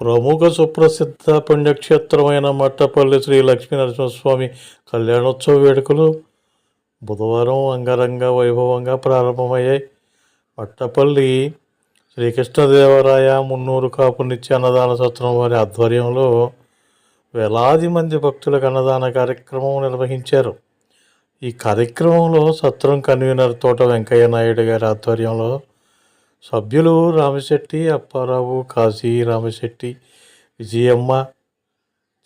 ప్రముఖ సుప్రసిద్ధ పుణ్యక్షేత్రమైన మట్టపల్లి శ్రీ లక్ష్మీనరసింహస్వామి కళ్యాణోత్సవ వేడుకలు బుధవారం అంగరంగ వైభవంగా ప్రారంభమయ్యాయి. మట్టపల్లి శ్రీకృష్ణదేవరాయ మున్నూరు కాపు నిత్య అన్నదాన సత్రం వారి ఆధ్వర్యంలో వేలాది మంది భక్తులకు అన్నదాన కార్యక్రమం నిర్వహించారు. ఈ కార్యక్రమంలో సత్రం కన్వీనర్ తోట వెంకయ్య నాయుడు గారి ఆధ్వర్యంలో సభ్యులు రామశెట్టి అప్పారావు కాశీ రామశెట్టి విజయమ్మ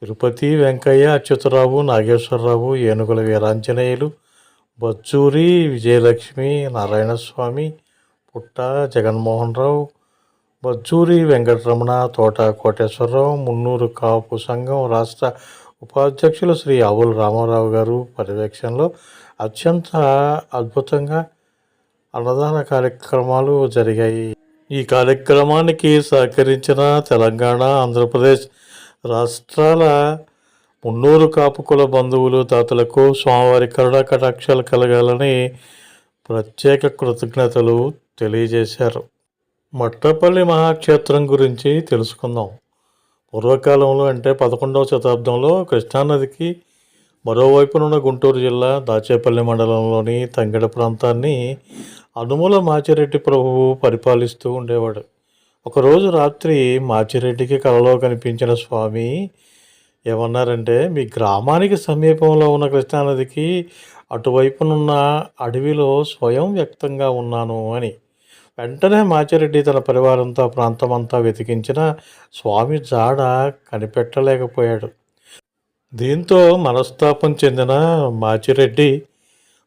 తిరుపతి వెంకయ్య అచ్యుతరావు నాగేశ్వరరావు ఏనుగుల వీరాంజనేయులు బచ్చూరి విజయలక్ష్మి నారాయణస్వామి పుట్ట జగన్మోహన్ రావు బచ్చూరి వెంకటరమణ తోట కోటేశ్వరరావు మున్నూరు కాపు సంఘం రాష్ట్ర ఉపాధ్యక్షులు శ్రీ ఆవుల రామారావు గారు పర్యవేక్షణలో అత్యంత అద్భుతంగా అన్నదాన కార్యక్రమాలు జరిగాయి. ఈ కార్యక్రమానికి సహకరించిన తెలంగాణ ఆంధ్రప్రదేశ్ రాష్ట్రాల మున్నూరు కాపుకుల బంధువులు తాతలకు స్వామివారి కరుణా కటాక్షాలు కలగాలని ప్రత్యేక కృతజ్ఞతలు తెలియజేశారు. మట్టపల్లి మహాక్షేత్రం గురించి తెలుసుకుందాం. పూర్వకాలంలో అంటే పదకొండవ శతాబ్దంలో కృష్ణానదికి మరోవైపునున్న గుంటూరు జిల్లా దాచేపల్లి మండలంలోని తంగెడ ప్రాంతాన్ని అనుమూల మాచిరెడ్డి ప్రభువు పరిపాలిస్తూ ఉండేవాడు. ఒకరోజు రాత్రి మాచిరెడ్డికి కలలో కనిపించిన స్వామి ఏమన్నారంటే మీ గ్రామానికి సమీపంలో ఉన్న కృష్ణానదికి అటువైపునున్న అడవిలో స్వయం వ్యక్తంగా ఉన్నాను అని. వెంటనే మాచిరెడ్డి తన పరివారంతో ప్రాంతమంతా వెతికించిన స్వామి జాడ కనిపెట్టలేకపోయాడు. దీంతో మనస్తాపం చెందిన మాచిరెడ్డి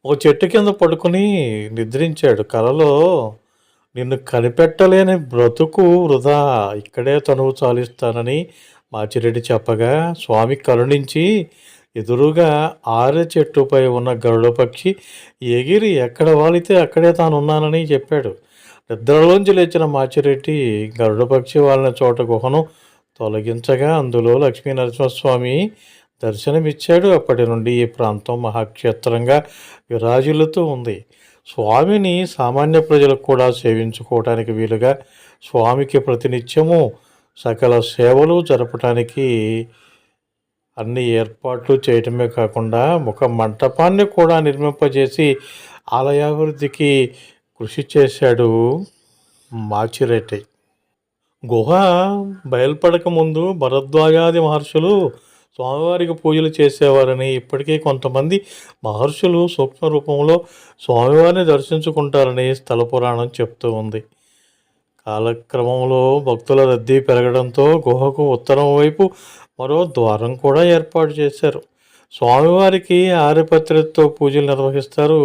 ఒక చెట్టు కింద పడుకుని నిద్రించాడు. కలలో నిన్ను కనిపెట్టలేని బ్రతుకు వృధా ఇక్కడే తనువు చాలిస్తానని మాచిరెడ్డి చెప్పగా స్వామి కరుణించి ఎదురుగా ఆరె చెట్టుపై ఉన్న గరుడ పక్షి ఎగిరి ఎక్కడ వాలితే అక్కడే తాను ఉన్నానని చెప్పాడు. నిద్రలోంచి లేచిన మాచిరెడ్డి గరుడ పక్షి వాళ్ళ చోట గుహను తొలగించగా అందులో లక్ష్మీ నరసింహస్వామి దర్శనమిచ్చాడు. అప్పటి నుండి ఈ ప్రాంతం మహాక్షేత్రంగా విరాజులతో ఉంది. స్వామిని సామాన్య ప్రజలకు కూడా సేవించుకోవటానికి వీలుగా స్వామికి ప్రతినిత్యము సకల సేవలు జరపటానికి అన్ని ఏర్పాట్లు చేయటమే కాకుండా ఒక మంటపాన్ని కూడా నిర్మింపజేసి ఆలయాభివృద్ధికి కృషి చేశాడు మాచిరెడ్డి. గుహ బయల్పడక ముందు భరద్వాజాది మహర్షులు స్వామివారికి పూజలు చేసేవారని ఇప్పటికీ కొంతమంది మహర్షులు సూక్ష్మ రూపంలో స్వామివారిని దర్శించుకుంటారని స్థల పురాణం చెప్తూ ఉంది. కాలక్రమంలో భక్తుల రద్దీ పెరగడంతో గుహకు ఉత్తరం వైపు మరో ద్వారం కూడా ఏర్పాటు చేశారు. స్వామివారికి ఆరిపత్రితో పూజలు నిర్వహిస్తారు.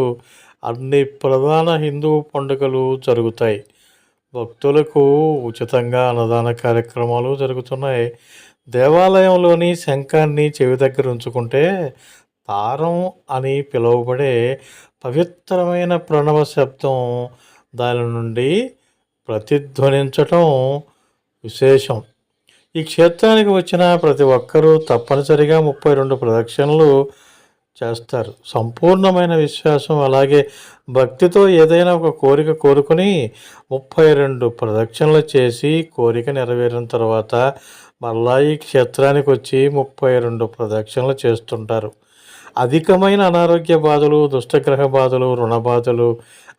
అన్ని ప్రధాన హిందూ పండుగలు జరుగుతాయి. భక్తులకు ఉచితంగా అన్నదాన కార్యక్రమాలు జరుగుతున్నాయి. దేవాలయంలోని శంఖాన్ని చెవి దగ్గర ఉంచుకుంటే తారం అని పిలువబడే పవిత్రమైన ప్రణవ శబ్దం దాని నుండి ప్రతిధ్వనించటం విశేషం. ఈ క్షేత్రానికి వచ్చిన ప్రతి ఒక్కరూ తప్పనిసరిగా ముప్పై రెండు ప్రదక్షిణలు చేస్తారు. సంపూర్ణమైన విశ్వాసం అలాగే భక్తితో ఏదైనా ఒక కోరిక కోరుకుని ముప్పై రెండు ప్రదక్షిణలు చేసి కోరిక నెరవేరిన తర్వాత మళ్ళా ఈ క్షేత్రానికి వచ్చి ముప్పై రెండు ప్రదక్షిణలు చేస్తుంటారు. అధికమైన అనారోగ్య బాధలు దుష్టగ్రహ బాధలు రుణ బాధలు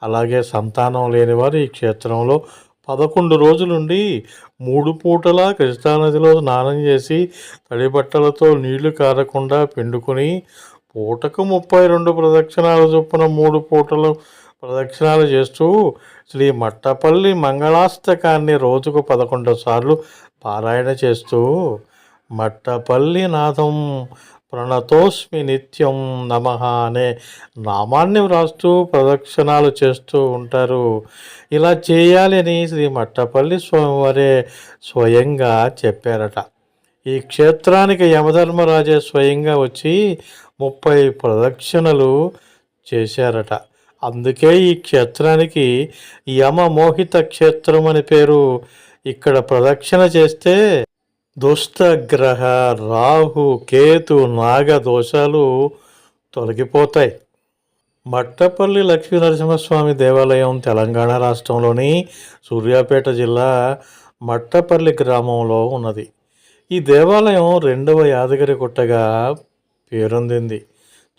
అలాగే సంతానం లేనివారు ఈ క్షేత్రంలో పదకొండు రోజులుండి మూడు పూటలా కృష్ణానదిలో స్నానం చేసి తడి బట్టలతో నీళ్ళు కారకుండా పిండుకొని పూటకు ముప్పై రెండు ప్రదక్షిణాలు చొప్పున మూడు పూటలు ప్రదక్షిణాలు చేస్తూ శ్రీ మట్టపల్లి మంగళాస్తకాన్ని రోజుకు పదకొండు సార్లు పారాయణ చేస్తూ మట్టపల్లి నాథం ప్రణతోస్మి నిత్యం నమ అనే నామాన్ని వ్రాస్తూ ప్రదక్షిణాలు చేస్తూ ఉంటారు. ఇలా చేయాలని శ్రీ మట్టపల్లి స్వామివారే స్వయంగా చెప్పారట. ఈ క్షేత్రానికి యమధర్మరాజే స్వయంగా వచ్చి ముప్పై ప్రదక్షిణలు చేశారట. అందుకే ఈ క్షేత్రానికి యమమోహిత క్షేత్రం అని పేరు. ఇక్కడ ప్రదక్షిణ చేస్తే దుష్టగ్రహ రాహు కేతు నాగ దోషాలు తొలగిపోతాయి. మట్టపల్లి లక్ష్మీ నరసింహస్వామి దేవాలయం తెలంగాణ రాష్ట్రంలోని సూర్యాపేట జిల్లా మట్టపల్లి గ్రామంలో ఉన్నది. ఈ దేవాలయం రెండవ యాదగిరి గుట్టగా పేరొందింది.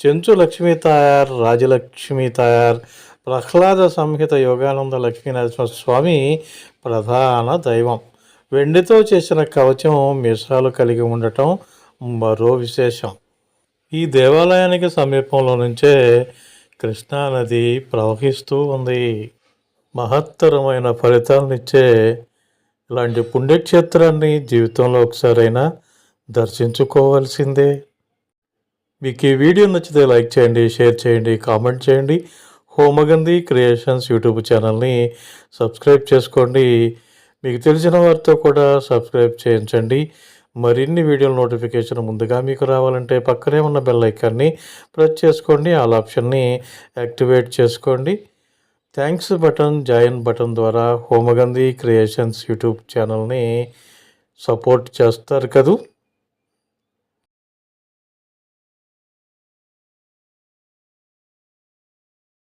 చెంచు లక్ష్మీ తాయార్ రాజలక్ష్మీ తాయార్ ప్రహ్లాద సంహిత యోగానంద లక్ష్మీనరసింహ స్వామి ప్రధాన దైవం. వెండితో చేసిన కవచం మీసాలు కలిగి ఉండటం మరో విశేషం. ఈ దేవాలయానికి సమీపంలో నుంచే కృష్ణానది ప్రవహిస్తూ ఉంది. మహత్తరమైన ఫలితాలనిచ్చే ఇలాంటి పుణ్యక్షేత్రాన్ని జీవితంలో ఒకసారైనా దర్శించుకోవాల్సిందే. మీకు ఈ వీడియో నచ్చితే లైక్ చేయండి షేర్ చేయండి కామెంట్ చేయండి. హోమగంధి క్రియేషన్స్ యూట్యూబ్ ఛానల్ని సబ్స్క్రైబ్ చేసుకోండి. మీకు తెలిసిన వారితో కూడా సబ్స్క్రైబ్ చేయించండి. మరిన్ని వీడియోల నోటిఫికేషన్ ముందుగా మీకు రావాలంటే పక్కనే ఉన్న బెల్ ఐకాన్ని ప్రెస్ చేసుకోండి. ఆల్ ఆప్షన్ని యాక్టివేట్ చేసుకోండి. థ్యాంక్స్ బటన్ జాయిన్ బటన్ ద్వారా హోమగంధి క్రియేషన్స్ యూట్యూబ్ ఛానల్ని సపోర్ట్ చేస్తారు కదూ?